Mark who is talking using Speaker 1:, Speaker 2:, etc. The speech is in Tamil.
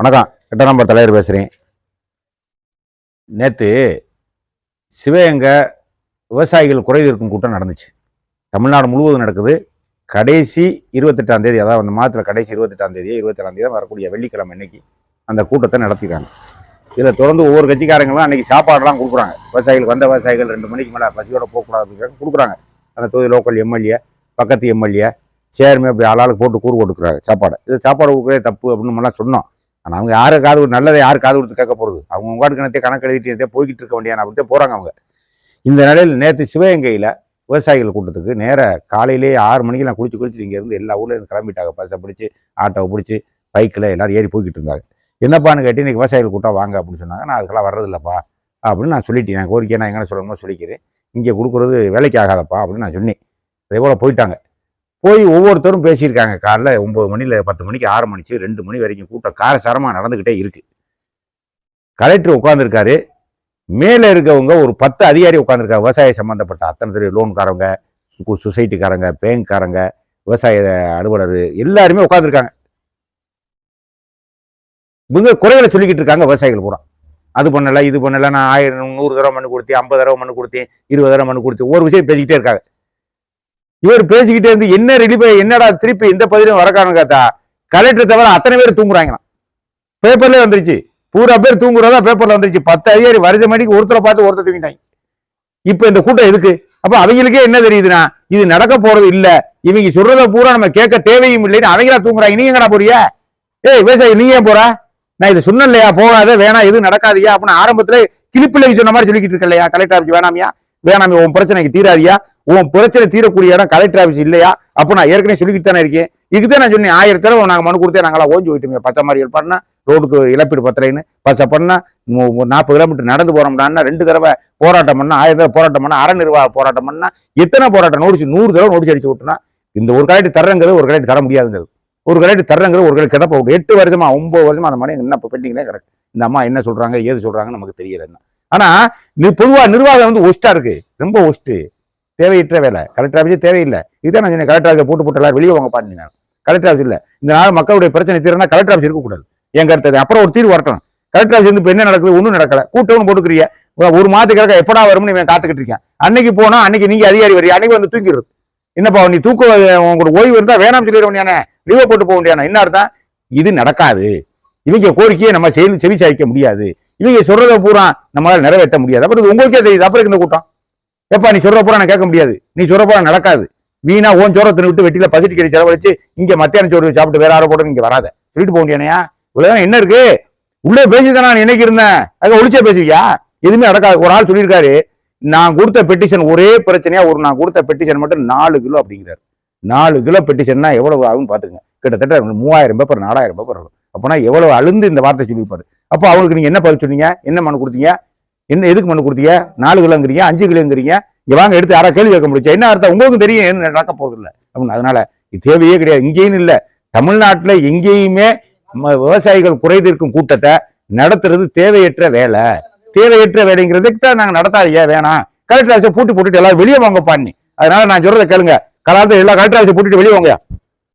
Speaker 1: வணக்கம். கிட்ட நம்பர் தலைவர் பேசுகிறேன் நேற்று சிவகங்கை விவசாயிகள் குறை இருக்கும் கூட்டம் நடந்துச்சு. தமிழ்நாடு முழுவதும் நடக்குது. கடைசி இருபத்தெட்டாம் தேதி அதாவது அந்த மாதத்தில் கடைசி இருபத்தெட்டாம் தேதி இருபத்தேழாம் தேதி வரக்கூடிய வெள்ளிக்கிழமை இன்னைக்கு அந்த கூட்டத்தை நடத்திக்கிறாங்க இதில் தொடர்ந்து ஒவ்வொரு கட்சிக்காரங்களும் அன்னைக்கு சாப்பாடுலாம் கொடுக்குறாங்க. விவசாயிகள் வந்த விவசாயிகள் ரெண்டு மணிக்கு மேலே பசியோட போகக்கூடாது அப்படிங்கிறாங்க கொடுக்குறாங்க. அந்த தொகுதி லோக்கல் எம்எல்ஏ பக்கத்து எம்எல்ஏ சேர்மே அப்படி ஆளாளுக்கு போட்டு கூறு கொடுக்குறாங்க சாப்பாடு. இது சாப்பாடு கொடுக்குறதே தப்பு அப்படின்னு நம்மலாம் சொன்னோம். ஆனால் அவங்க யாரு காது கொடுத்து- நல்லதை யார் காது கொடுத்து கேட்க போகிறது அவங்க உங்க கணத்தை கணக்கு எழுதிட்டு போய்கிட்டு இருக்க வேண்டியான அப்படின்ட்டு போகிறாங்க அவங்க. இந்த நிலையில் நேற்று சிவகங்கையில் விவசாயிகள் கூட்டத்துக்கு நேராக காலையிலேயே ஆறு மணிக்கு நான் குளிச்சு குளிச்சு இங்கேருந்து எல்லா ஊர்ல இருந்து கிளம்பிட்டாங்க. பஸ்ஸை பிடிச்சி ஆட்டோவை பிடிச்சி பைக்கில் எல்லோரும் ஏறி போய்கிட்டு இருந்தாங்க. என்னப்பான்னு கேட்டு இன்றைக்கி விவசாயிகள் கூட்டம் வாங்க அப்படின்னு சொன்னாங்க. நான் அதுக்கெல்லாம் வர்றதில்லப்பா அப்படின்னு நான் சொல்லிட்டேன். நான் கோரிக்கை நான் எங்கே சொல்லணுமோ சொல்லிக்கிறேன். இங்கே கொடுக்குறது வேலைக்கு ஆகாதப்பா அப்படின்னு நான் சொன்னேன். அதே போல் போயிட்டாங்க. போய் ஒவ்வொருத்தரும் பேசியிருக்காங்க. காலைல ஒம்பது மணியில் பத்து மணிக்கு ஆறு மணிச்சு ரெண்டு மணி வரைக்கும் கூட்டம் காரசாரமாக நடந்துக்கிட்டே இருக்குது கலெக்டர் உட்காந்துருக்காரு மேலே இருக்கவங்க ஒரு பத்து அதிகாரி உட்காந்துருக்காங்க விவசாய சம்மந்தப்பட்ட அத்தனை பேர் லோன்காரங்க சு- சொசைட்டிக்காரங்க பேங்க்காரங்க விவசாய அலுவலர் எல்லாருமே உட்காந்துருக்காங்க இவங்க குறைகளை சொல்லிக்கிட்டு இருக்காங்க விவசாயிகள் பூரா. அது பண்ணலை இது பண்ணலை நான் ஆயிரம் நூறு தடவை மண்ணு கொடுத்தேன் ஐம்பது தடவை மண்ணு கொடுத்தேன் இருபது தடவை மண்ணு கொடுத்தேன் ஒரு விஷயம் பேசிக்கிட்டே இருக்காங்க. இவர் பேசிக்கிட்டே இருந்து என்ன ரிலீஃப் என்னடா திருப்பி இந்த பதிலும் வரக்காரன்னு கேட்டா கலெக்டர் தவிர அத்தனை பேர் தூங்குறாங்களாம். பேப்பர்ல வந்துருச்சு. பூரா பேர் தூங்குறதா பேப்பர்ல வந்துருச்சு. பத்து அதிகாரி வருஷம் மணிக்கு ஒருத்தரை பார்த்து ஒருத்தர் தூங்கிட்டாங்க. இப்ப இந்த கூட்டம் எதுக்கு? அப்ப அவங்களுக்கே என்ன தெரியுதுன்னா இது நடக்க போறது இல்ல. இவங்க சொல்றத பூரா நம்ம கேட்க தேவையும் இல்லைன்னு அவங்களா தூங்குறாங்க. நீங்க எங்கடா போறியா ஏய் விவசாயி நீ ஏன் போற? நான் இது சொன்னேன் இல்லையா போகாத வேணாம் எதுவும் நடக்காதியா? அப்படின்னு ஆரம்பத்துல கிளிப்பிள்ளை சொன்ன மாதிரி சொல்லிக்கிட்டு இருக்கலையா? கலெக்டர் வேணாமியா? வேணாமியா உன் பிரச்சனைக்கு தீராதியா? உன் பிரச்சனை தீரக்கூடிய இடம் கலெக்டர் ஆஃபீஸ் இல்லையா? அப்போ நான் ஏற்கனவே சொல்லிக்கிட்டு தானே இருக்கேன். இதுதான் நான் சொன்னேன் ஆயிரம் தடவை நாங்கள் மனு கொடுத்தே நாங்களாம் ஓஞ்சி போயிட்டோம். பச்சை மாதிரி பண்ணா ரோடுக்கு இழப்பீடு பத்திரைன்னு பச்சை பண்ணா நாற்பது கிலோமீட்டர் நடந்து போறோம்னா ரெண்டு தடவை போராட்டம் பண்ணா ஆயிரம் தடவை போராட்டம் பண்ணா அற நிர்வாக போராட்டம் பண்ணா எத்தனை போராட்டம்? நோடிச்சு நூறு தடவை நோடிச்சு அடிச்சு விட்டுனா இந்த ஒரு கலெக்டர் தர்றங்கிறது ஒரு கலெக்டர் தர முடியாதுங்கிறது ஒரு கலெக்டர் தர்றங்கிறது ஒரு கலெக்டர் கிடப்ப விட்டு எட்டு வருஷமா ஒன்பது வருஷமா அந்த மணி என்ன பெண்டிங்லே கிடக்கு. இந்த அம்மா என்ன சொல்றாங்க ஏது சொல்றாங்கன்னு நமக்கு தெரியல என்ன ஆனா பொதுவாக நிர்வாகம் வந்து ஒஸ்டா இருக்கு. ரொம்ப ஒஸ்ட்டு. தேவையற்ற வேலை. கலெக்டர் ஆஃபீஸே தேவையில்லை. இதுதான் நான் சொன்னேன் கலெக்டர் ஆஃபீஸை போட்டு போட்டு எல்லாரும் வெளியே வாங்க பாருங்க கலெக்டர் ஆஃபீஸ் இல்லை. இந்த நாள் மக்களுடைய பிரச்சனை தீரனா கலெக்டர் ஆஃபீஸ் இருக்கக்கூடாது. என் கருத்து அப்புறம் ஒரு தீர்வு வரட்டும். கலெக்டர் ஆஃபீஸ் இப்போ என்ன நடக்குது? ஒன்றும் நடக்கல. கூட்டம்னு போட்டுக்கிறீங்க. ஒரு மாதத்துக்கு கிடக்க எப்படா வரும்னு இவன் காத்துக்கிட்டு இருக்கேன். அன்னைக்கு போனா அன்னைக்கு நீங்க அதிகாரி வரீங்க அன்னைக்கு வந்து தூங்கிடுது என்னப்பா நீ தூக்க உங்களுக்கு ஓய்வு இருந்தா வேணாம் சொல்லிட வேண்டியானே லீவை போட்டு போக வேண்டியானே என்ன அர்த்தம்? இது நடக்காது. இவங்க கோரிக்கையை நம்ம செய்து செவி சாய்க்க முடியாது. இவங்க சொல்றதை பூரா நம்மளால நிறைவேற்ற முடியாது. அப்புறம் உங்களுக்கே தெரியுது. அப்புறம் இந்த கூட்டம். எப்பா நீ சொல்ற பூரா நான் கேட்க முடியாது. நீ சொல்ற பூரா நடக்காது. வீணா ஓன் சோரத்தின விட்டு வெட்டியில பசிட்டு செலவழிச்சு இங்க மத்தியான சோறு சாப்பிட்டு வேற யாரோ போட்டு இங்க வராத. சொல்லிட்டு போக வேண்டியானையா இவ்வளவுதான் என்ன இருக்கு? உள்ளே பேசிதான் நான் என்னைக்கு இருந்தேன்? அதுக்கு ஒளிச்சே பேசுவியா? எதுவுமே நடக்காது. ஒரு ஆள் சொல்லியிருக்காரு நான் கொடுத்த பெட்டிஷன் ஒரே பிரச்சனையா ஒரு நான் கொடுத்த பெட்டிஷன் மட்டும் நாலு கிலோ அப்படிங்கிறாரு. நாலு கிலோ பெட்டிஷன்னா எவ்வளவு ஆகும்னு பாத்துங்க கிட்டத்தட்ட மூவாயிரம் பேப்பர் நாலாயிரம் பேப்பர் வரும். அப்போனா எவ்வளவு அழுந்து இந்த வார்த்தை சொல்லியிருப்பாரு. அப்போ அவங்களுக்கு நீங்க என்ன பதில் சொன்னீங்க? என்ன மனு கொடுத்தீங்க? என்ன எதுக்கு மனு கொடுத்தீங்க? நாலு கிலோங்கிறீங்க அஞ்சு கிலோங்கிறீங்க. இங்க வாங்க எடுத்து யாராவது கேள்வி கேட்க முடிச்சு என்ன அர்த்தம்? உங்களுக்கும் தெரியும் என்ன நடக்க போறது இல்லை? அப்படின்னு. அதனால இது தேவையே கிடையாது. இங்கேயும் இல்லை. தமிழ்நாட்டில் எங்கேயுமே விவசாயிகள் குறைதீர்க்கும் கூட்டத்தை நடத்துறது தேவையற்ற வேலை. தேவையற்ற வேலைங்கிறதுக்கு தான் நாங்கள் நடத்தாதீங்க வேணாம். கலெக்டர் ஆஃபீஸை பூட்டி போட்டுட்டு எல்லாரும் வெளியே வாங்க பண்ணி அதனால நான் சொல்றதை கேளுங்க. கலாத்த எல்லா கலெக்டர் ஆஃபீஸை பூட்டிட்டு வெளியே வாங்க